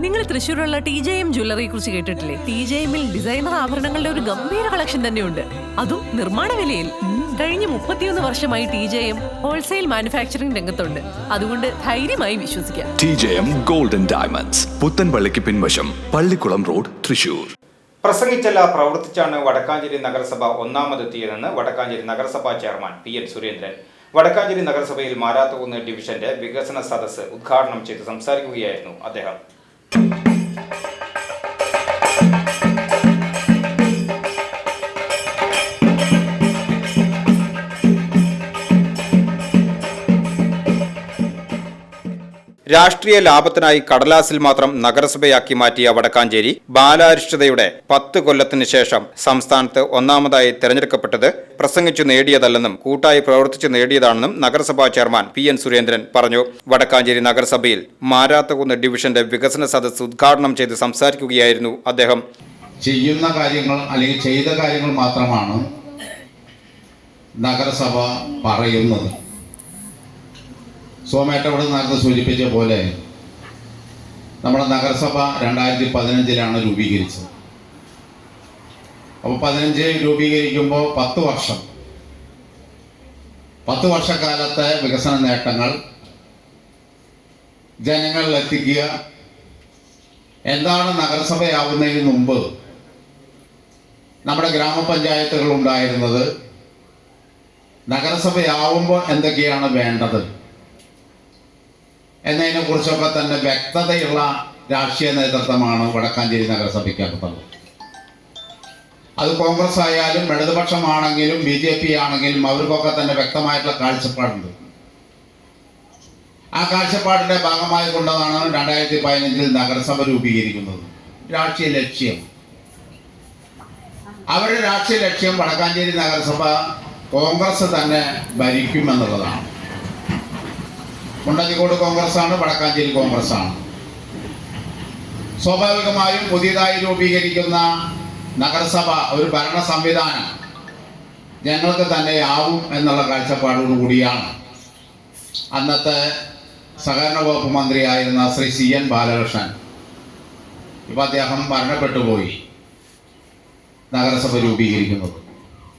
നിങ്ങൾ തൃശ്ശൂരുള്ള T J M ജ്വല്ലറിയെ കുറിച്ച് കേട്ടിട്ടില്ലേ? ടി ജെ എമ്മിൽ ഡിസൈനർ ആഭരണങ്ങളുടെ ഒരു ഗംഭീര കളക്ഷൻ തന്നെയുണ്ട്. അതും നിർമ്മാണ വിലയിൽ. കഴിഞ്ഞ മുപ്പത്തിയൊന്ന് വർഷമായി T J M wholesale manufacturing രംഗത്തുണ്ട്. അതുകൊണ്ട് ധൈര്യമായി വിശ്വസിക്കാം. T J M golden diamonds പുത്തൻപള്ളിക്ക് പിൻവശം പള്ളിക്കുളം റോഡ് തൃശൂർ പ്രസംഗിച്ചല്ല പ്രവർത്തിച്ചാണ് വടക്കാഞ്ചേരി നഗരസഭ ഒന്നാമതെത്തിയതെന്ന് വടക്കാഞ്ചേരി നഗരസഭാ chairman P N Surendran. Vadakkanchery നഗരസഭയിൽ മാരാത്തുകുന്ന് ഡിവിഷന്റെ വികസന സദസ്സ് ഉദ്ഘാടനം ചെയ്ത് സംസാരിക്കുകയായിരുന്നു അദ്ദേഹം. Thank you. രാഷ്ട്രീയ ലാഭത്തിനായി കടലാസിൽ മാത്രം നഗരസഭയാക്കി മാറ്റിയ വടക്കാഞ്ചേരി ബാലാരിഷ്ടതയുടെ പത്ത് കൊല്ലത്തിന് ശേഷം സംസ്ഥാനത്ത് ഒന്നാമതായി തെരഞ്ഞെടുക്കപ്പെട്ടത് പ്രസംഗിച്ചു നേടിയതല്ലെന്നും കൂട്ടായി പ്രവർത്തിച്ചു നേടിയതാണെന്നും നഗരസഭാ ചെയർമാൻ പി എൻ സുരേന്ദ്രൻ പറഞ്ഞു. വടക്കാഞ്ചേരി നഗരസഭയിൽ മാരാത്തകുന്ന് ഡിവിഷന്റെ വികസന സദസ്സ് ഉദ്ഘാടനം ചെയ്ത് സംസാരിക്കുകയായിരുന്നു അദ്ദേഹം. ചെയ്യുന്ന കാര്യങ്ങൾ അല്ലെങ്കിൽ ചെയ്ത കാര്യങ്ങൾ മാത്രമാണ് നഗരസഭ പറയുന്നത്. സോമേട്ട ഇവിടെ നേരത്തെ സൂചിപ്പിച്ച പോലെ നമ്മുടെ നഗരസഭ രണ്ടായിരത്തി പതിനഞ്ചിലാണ് രൂപീകരിച്ചത്. അപ്പോൾ പതിനഞ്ച് രൂപീകരിക്കുമ്പോൾ പത്ത് വർഷം. പത്ത് വർഷക്കാലത്തെ വികസന നേട്ടങ്ങൾ ജനങ്ങളിൽ എത്തിക്കുക എന്താണ് നഗരസഭയാവുന്നതിന് മുമ്പ് നമ്മുടെ ഗ്രാമപഞ്ചായത്തുകൾ ഉണ്ടായിരുന്നത്? നഗരസഭയാവുമ്പോൾ എന്തൊക്കെയാണ് വേണ്ടത്? എന്നതിനെ കുറിച്ചൊക്കെ തന്നെ വ്യക്തതയുള്ള രാഷ്ട്രീയ നേതൃത്വമാണ് വടക്കാഞ്ചേരി നഗരസഭയ്ക്കകത്തുള്ളത്. അത് കോൺഗ്രസ് ആയാലും ഇടതുപക്ഷമാണെങ്കിലും ബി ജെ പി ആണെങ്കിലും അവർക്കൊക്കെ തന്നെ വ്യക്തമായിട്ടുള്ള കാഴ്ചപ്പാടുണ്ട്. ആ കാഴ്ചപ്പാടിന്റെ ഭാഗമായി കൊണ്ടതാണ് രണ്ടായിരത്തി പതിനഞ്ചിൽ നഗരസഭ രൂപീകരിക്കുന്നത്. രാഷ്ട്രീയ ലക്ഷ്യം. അവരുടെ രാഷ്ട്രീയ ലക്ഷ്യം വടക്കാഞ്ചേരി നഗരസഭ കോൺഗ്രസ് തന്നെ ഭരിക്കുമെന്നുള്ളതാണ്. മുണ്ടത്തിക്കോട് കോൺഗ്രസ് ആണ് വടക്കാഞ്ചേരി കോൺഗ്രസ് ആണ് സ്വാഭാവികമായും പുതിയതായി രൂപീകരിക്കുന്ന നഗരസഭ ഒരു ഭരണ സംവിധാനം ഞങ്ങൾക്ക് തന്നെ ആവും എന്നുള്ള കാഴ്ചപ്പാടോടുകൂടിയാണ്. അന്നത്തെ സഹകരണ വകുപ്പ് മന്ത്രിയായിരുന്ന ശ്രീ സി എൻ ബാലകൃഷ്ണൻ. ഇപ്പം അദ്ദേഹം മരണപ്പെട്ടുപോയി. നഗരസഭ രൂപീകരിക്കുന്നത്.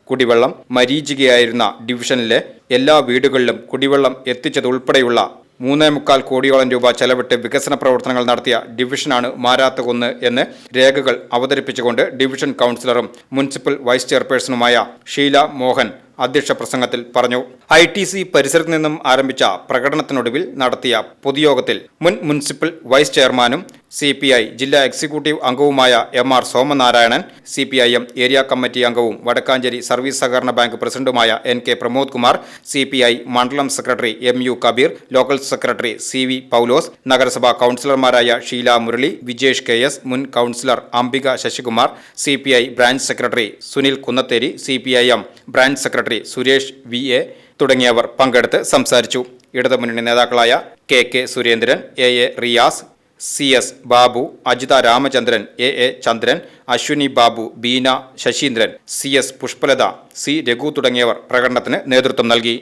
കുടിവെള്ളം മരീചികയായിരുന്ന ഡിവിഷനിലെ എല്ലാ വീടുകളിലും കുടിവെള്ളം എത്തിച്ചതുൾപ്പെടെയുള്ള മൂന്നേ മുക്കാൽ കോടിയോളം രൂപ ചെലവിട്ട് വികസന പ്രവർത്തനങ്ങൾ നടത്തിയ ഡിവിഷനാണ് മാരാത്തകുന്ന് എന്ന് രേഖകൾ അവതരിപ്പിച്ചുകൊണ്ട് ഡിവിഷൻ കൗൺസിലറും മുനിസിപ്പൽ വൈസ് ചെയർപേഴ്സണുമായ ഷീല മോഹൻ അധ്യക്ഷ പ്രസംഗത്തിൽ പറഞ്ഞു. ഐ ടി സി പരിസരത്ത് നിന്നും ആരംഭിച്ച പ്രകടനത്തിനൊടുവിൽ നടത്തിയ പൊതുയോഗത്തിൽ മുൻ മുനിസിപ്പൽ വൈസ് ചെയർമാനും സി പി ഐ ജില്ലാ എക്സിക്യൂട്ടീവ് അംഗവുമായ M R Somanarayanan C P I M area committee അംഗവും വടക്കാഞ്ചേരി സർവീസ് സഹകരണ ബാങ്ക് പ്രസിഡന്റുമായ N K Pramod Kumar C P I മണ്ഡലം secretary M U Kabeer local secretary C V Paulose നഗരസഭാ കൌൺസിലർമാരായ Sheela Murali Vijesh K S മുൻ councillor Ambika Sasikumar C P I branch secretary Sunil Kunnathery C P I M branch secretary Suresh V A തുടങ്ങിയവർ പങ്കെടുത്ത് സംസാരിച്ചു. ഇടതുമുന്നണി നേതാക്കളായ K K Surendran A A Riyas C S Babu Ajitha Ramachandran A A Chandran Aswini Babu Beena Sasindran C S Pushpalatha C Raghu തുടങ്ങിയവർ പ്രകടനത്തിന് നേതൃത്വം നൽകി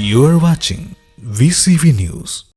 You are watching VCV News.